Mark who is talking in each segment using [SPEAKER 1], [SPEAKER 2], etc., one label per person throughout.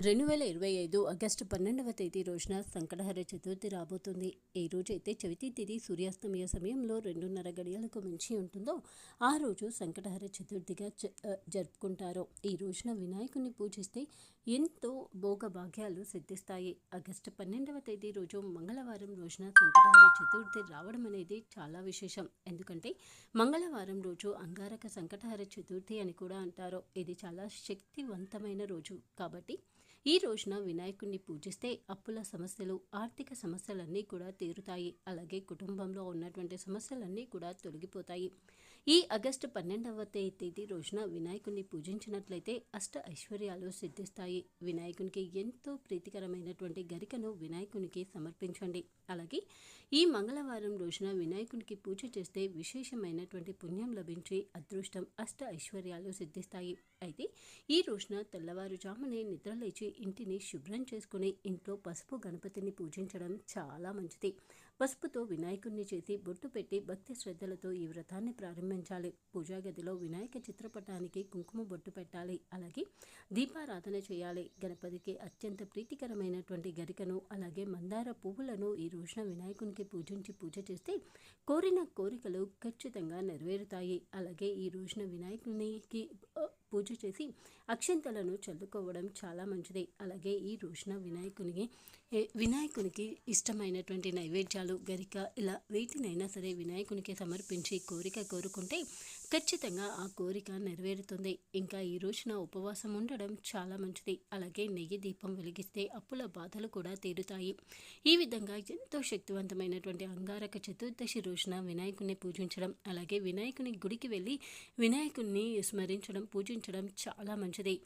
[SPEAKER 1] రెండు వేల ఇరవై ఐదు ఆగస్టు పన్నెండవ తేదీ రోజున సంకటహర చతుర్థి రాబోతుంది. ఏ రోజైతే చవితి తిథి సూర్యాస్తమయ సమయంలో రెండున్నర గడియలకు మించి ఉంటుందో ఆ రోజు సంకటహర చతుర్థిగా జ- జరుపుకుంటారు. ఈ రోజున వినాయకుని పూజిస్తే ఎంతో భోగభాగ్యాలు సిద్ధిస్తాయి. ఆగస్టు పన్నెండవ తేదీ రోజు మంగళవారం రోజున సంకటహర చతుర్థి రావడం అనేది చాలా విశేషం. ఎందుకంటే మంగళవారం రోజు అంగారక సంకటహర చతుర్థి అని కూడా అంటారు. ఇది చాలా శక్తివంతమైన రోజు. కాబట్టి ఈ రోజున వినాయకుడిని పూజిస్తే అప్పుల సమస్యలు ఆర్థిక సమస్యలన్నీ కూడా తీరుతాయి. అలాగే కుటుంబంలో ఉన్నటువంటి సమస్యలన్నీ కూడా తొలగిపోతాయి. ఈ ఆగస్టు పన్నెండవ తే- తేదీ రోజున వినాయకుడిని పూజించినట్లయితే అష్ట ఐశ్వర్యాలు సిద్ధిస్తాయి. వినాయకునికి ఎంతో ప్రీతికరమైనటువంటి గరికను వినాయకునికి సమర్పించండి. అలాగే ఈ మంగళవారం రోజున వినాయకునికి పూజ చేస్తే విశేషమైనటువంటి పుణ్యం లభించి అదృష్టం అష్ట ఐశ్వర్యాలు సిద్ధిస్తాయి. అయితే ఈ రోజున తెల్లవారుజామునే నిద్రలేచి ఇంటిని శుభ్రం చేసుకుని ఇంట్లో పసుపు గణపతిని పూజించడం చాలా మంచిది. పసుపుతో వినాయకుడిని చేసి బొట్టు పెట్టి భక్తి శ్రద్ధలతో ఈ వ్రతాన్ని ప్రారంభించాలి పూజా గదిలో వినాయక చిత్రపటానికి కుంకుమ బొట్టు పెట్టాలి. అలాగే దీపారాధన చేయాలి. గణపతికి అత్యంత ప్రీతికరమైనటువంటి గరికను అలాగే మందార పువ్వులను ఈ రోజున వినాయకునికి పూజించి పూజ చేస్తే కోరిన కోరికలు ఖచ్చితంగా నెరవేరుతాయి. అలాగే ఈ రోజున వినాయకునికి పూజ చేసి అక్షంతలను చల్లుకోవడం చాలా మంచిది. అలాగే ఈ రోజున వినాయకునికి వినాయకునికి ఇష్టమైనటువంటి నైవేద్యాలు గరిక ఇలా వేటినైనా సరే వినాయకునికి సమర్పించి కోరిక కోరుకుంటే ఖచ్చితంగా ఆ కోరిక నెరవేరుతుంది. ఇంకా ఈ రోజున ఉపవాసం ఉండడం చాలా మంచిది. అలాగే నెయ్యి దీపం వెలిగిస్తే అప్పుల బాధలు కూడా తీరుతాయి. ఈ విధంగా ఎంతో శక్తివంతమైనటువంటి అంగారక చతుర్దశి రోజున వినాయకుని పూజించడం అలాగే వినాయకుని గుడికి వెళ్ళి వినాయకుడిని స్మరించడం పూజించడం చాలా మంచిది.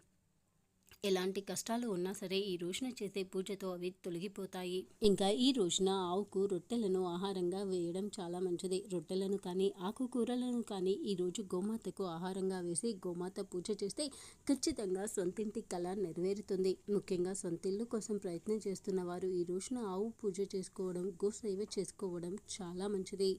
[SPEAKER 1] ఎలాంటి కష్టాలు ఉన్నా సరే ఈ రోజున చేసే పూజతో అవి తొలగిపోతాయి. ఇంకా ఈ రోజున ఆవుకు రొట్టెలను ఆహారంగా వేయడం చాలా మంచిది. రొట్టెలను కానీ ఆకుకూరలను కానీ ఈ రోజు గోమాతకు ఆహారంగా వేసి గోమాత పూజ చేస్తే ఖచ్చితంగా సొంతింటి కళ నెరవేరుతుంది. ముఖ్యంగా సొంతిల్లు కోసం ప్రయత్నం చేస్తున్న వారు ఈ రోజున ఆవు పూజ చేసుకోవడం గోసేవ చేసుకోవడం చాలా మంచిది.